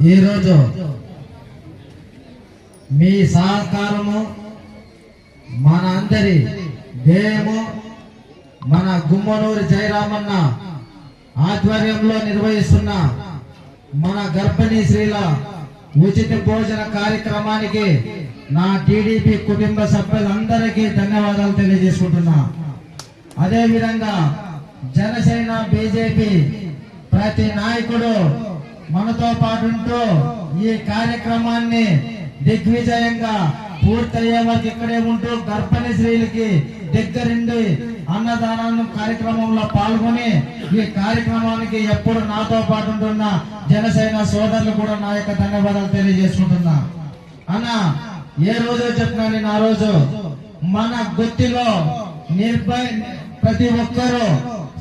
ఈరోజు మీ సహకారము మన అందరి ధ్యేయము మన గుమ్మనూరు జయరామన్న ఆధ్వర్యంలో నిర్వహిస్తున్న మన గర్భిణీ స్త్రీల ఉచిత భోజన కార్యక్రమానికి నా టీడీపీ కుటుంబ సభ్యులందరికీ ధన్యవాదాలు తెలియజేసుకుంటున్నా. అదేవిధంగా జనసేన బీజేపీ ప్రతి నాయకుడు మనతో పాటుంటూ ఈ కార్యక్రమాన్ని దిగ్విజయంగా పూర్తయ్యే వరకు ఇక్కడే ఉంటూ గర్భిణీ స్త్రీలకి దగ్గరుండి అన్నదానం కార్యక్రమంలో పాల్గొని ఈ కార్యక్రమానికి ఎప్పుడు నాతో పాటు ఉంటున్న జనసేన సోదరులు కూడా నా యొక్క ధన్యవాదాలు తెలియజేసుకుంటున్నా. అన్న ఏ రోజు చెప్పినా నేను ఆ రోజు మన గుత్తిలో నిర్భయ ప్రతి ఒక్కరూ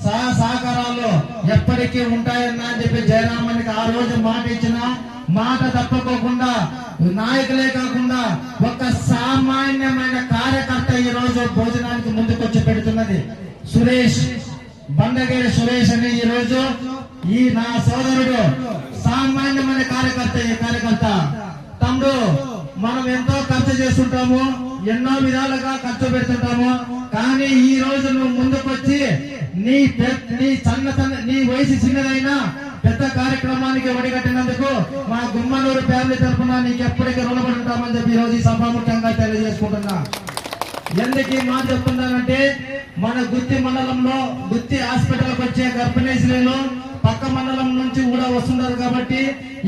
సహా సహకారాలు ఎప్పటికీ ఉంటాయన్నా అని చెప్పి జయరామన్కి ఆ రోజు మాట ఇచ్చిన మాట తప్పకోకుండా నాయకులే కాకుండా ఒక సామాన్యమైన కార్యకర్త ఈ రోజు భోజనానికి ముందుకొచ్చి పెడుతున్నది. సురేష్ బండగేరి సురేష్ అని ఈ రోజు ఈ నా సోదరుడు సామాన్యమైన కార్యకర్త ఈ కార్యకర్త? తమ్ముడు మనం ఎంతో ఖర్చు చేస్తుంటాము ఎన్నో విధాలుగా ఖర్చు పెడుతుంటాము కానీ ఈ రోజు నువ్వు ముందుకొచ్చి నీ నీ చిన్న నీ వయసు చిన్నదైనా పెద్ద కార్యక్రమానికి ఒడిగట్టినందుకు మా గుమ్మనూరు ఫ్యామిలీ తరఫున నీకు ఎప్పటికీ రుణపడి ఉంటామని చెప్పి ఈ రోజు ఈ సభాముఖ్యంగా తెలియజేసుకుంటున్నా. ఎందుకు ఈ మాట చెప్తున్నానంటే మన గుత్తి మండలంలో గుత్తి హాస్పిటల్కి వచ్చే గర్భిణీ స్త్రీలు పక్క మండలం నుంచి కూడా వస్తున్నారు కాబట్టి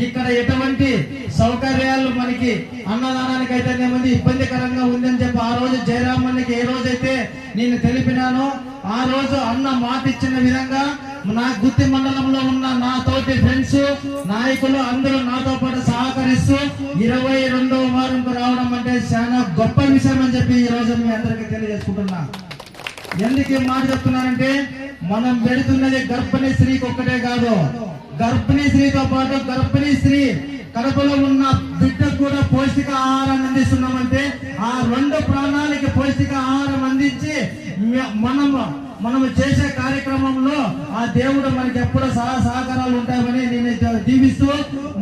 ఇక్కడ ఎటువంటి సౌకర్యాలు మనకి అన్నదానానికి అయితే ఇబ్బందికరంగా ఉంది చెప్పి ఆ రోజు జయరామన్నికి ఏ రోజైతే నేను తెలిపినానో ఆ రోజు అన్న మాట ఇచ్చిన విధంగా నా గుత్తి మండలంలో ఉన్న నా తోటి ఫ్రెండ్స్ నాయకులు అందరూ నాతో పాటు సహకరిస్తూ ఇరవై రెండవ వారంకు రావడం అంటే చాలా గొప్ప విషయం అని చెప్పి ఈ రోజు మీ అందరికీ తెలియజేసుకుంటున్నా. ఎందుకు మాట చెప్తున్నానంటే మనం పెడుతున్నది గర్భిణీ స్త్రీకి ఒక్కటే కాదు. గర్భిణీ స్త్రీతో పాటు గర్భిణీ స్త్రీ కడపలో ఉన్న బిడ్డకు కూడా పౌష్టిక ఆహారాన్ని అందిస్తున్నామంటే ఆ రెండు ప్రాణాలకి పౌష్టిక ఆహారం అందించి మనం మనం చేసే కార్యక్రమంలో ఆ దేవుడు మనకి ఎప్పుడు సహా సహకారాలు ఉంటాయని నేను జీవిస్తూ దీవిస్తూ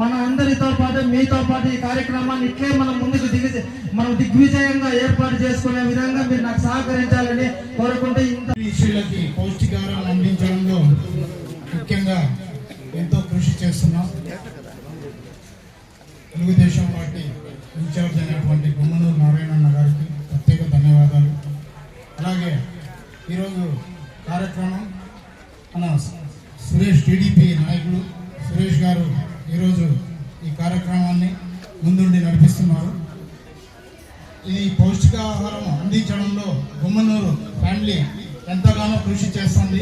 మన అందరితో పాటు మీతో పాటు ఈ కార్యక్రమాన్ని ఇట్లే మనం ముందుకు దిగి మనం దిగ్విజయంగా ఏర్పాటు చేసుకునే విధంగా మీరు నాకు సహకరించాలని కోరుకుంటూ ఇంత శిశువులకి అందించడంలో ముఖ్యంగా ఎంతో కృషి చేస్తున్నాం. తెలుగుదేశం పార్టీ ఇన్ఛార్జ్ అయినటువంటి గుమ్మ ఈరోజు కార్యక్రమం మన సురేష్ టీడీపీ నాయకులు సురేష్ గారు ఈరోజు ఈ కార్యక్రమాన్ని ముందుండి నడిపిస్తున్నారు. ఇది పౌష్టికాహారం అందించడంలో గుమ్మనూరు ఫ్యామిలీ ఎంతగానో కృషి చేస్తుంది.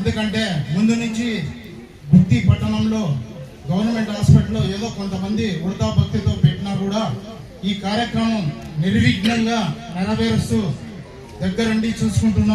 ఎందుకంటే ముందు నుంచి గుత్తి పట్టణంలో గవర్నమెంట్ హాస్పిటల్లో ఏదో కొంతమంది ఉడతా భక్తితో పెట్టినా కూడా ఈ కార్యక్రమం నిర్విఘ్నంగా నెరవేరుస్తూ దగ్గరుండి చూసుకుంటున్న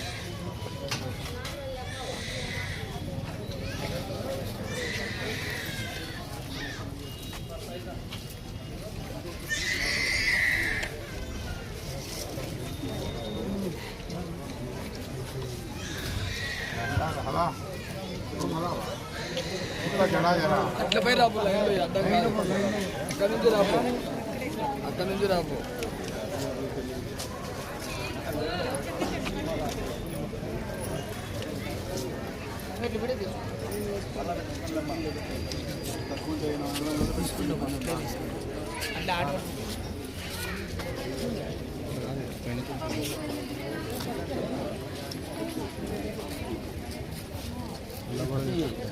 అట్లా పోయి రాబు లైన్లో అర్థం కాదు అక్కడ నుంచి రాబు అక్కడ నుంచి రాబు అంటే ఆడ Thank you. Thank you.